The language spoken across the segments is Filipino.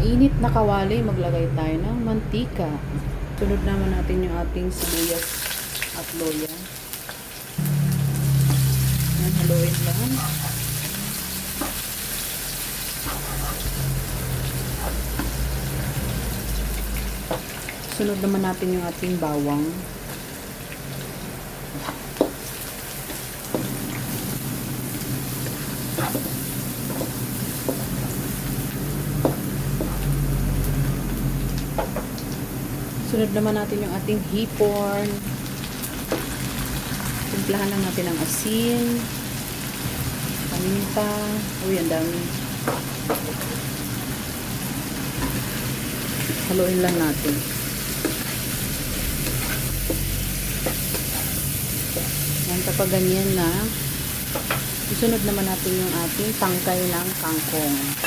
mainit na kawali, maglagay tayo ng mantika. Sunod naman natin yung ating sibuyas at loya. Yan, haluin lang. Sunod naman natin yung ating bawang. Sunod naman natin yung ating hipon. Timplahan lang natin ang asin. Paminta. Uy, ang dami. Haluin lang natin. Yan, kapag ganyan na, isunod naman natin yung ating tangkay ng kangkong.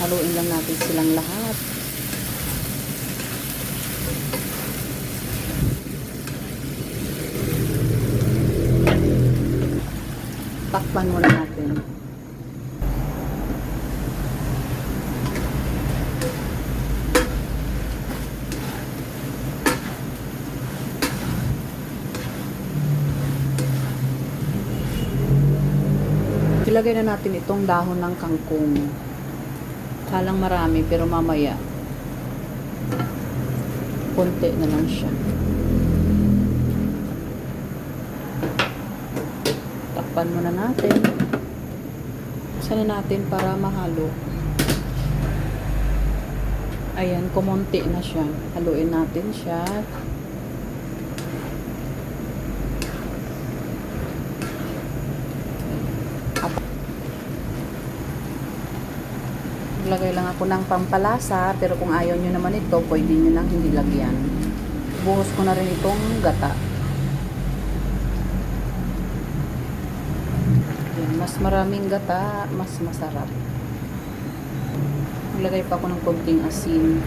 Haluin lang natin silang lahat. Takpan muna natin. Ilagay na natin itong dahon ng kangkong. Salang marami pero mamaya konti na lang siya. Takpan muna natin. Sana natin para mahalo. Ayan, kumonti na siya. Haluin natin siya. Maglagay lang ako ng pampalasa, pero kung ayaw nyo naman ito, pwede nyo lang hindi lagyan. Buhos ko na rin itong gata. Yan, mas maraming gata, mas masarap. Maglagay pa ako ng konting asin.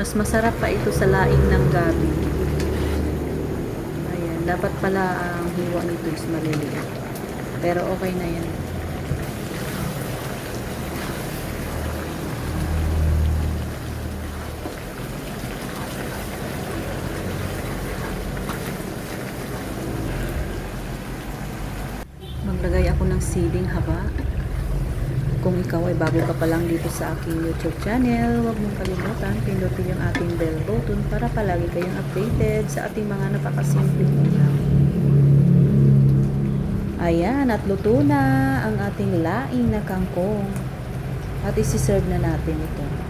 Mas masarap pa ito sa laing ng gabi. Dapat pala ang hiwa nito is maliliit. Pero okay na yan. Maglagay ako ng seeding haba. Kung ikaw ay bago ka pa lang dito sa aking YouTube channel, huwag mong kalimutan pindutin yung ating bell button para palagi kayong updated sa ating mga napakasimpleng ulam. Ayan, at luto na ang ating laing na kangkong. At isi-serve na natin ito.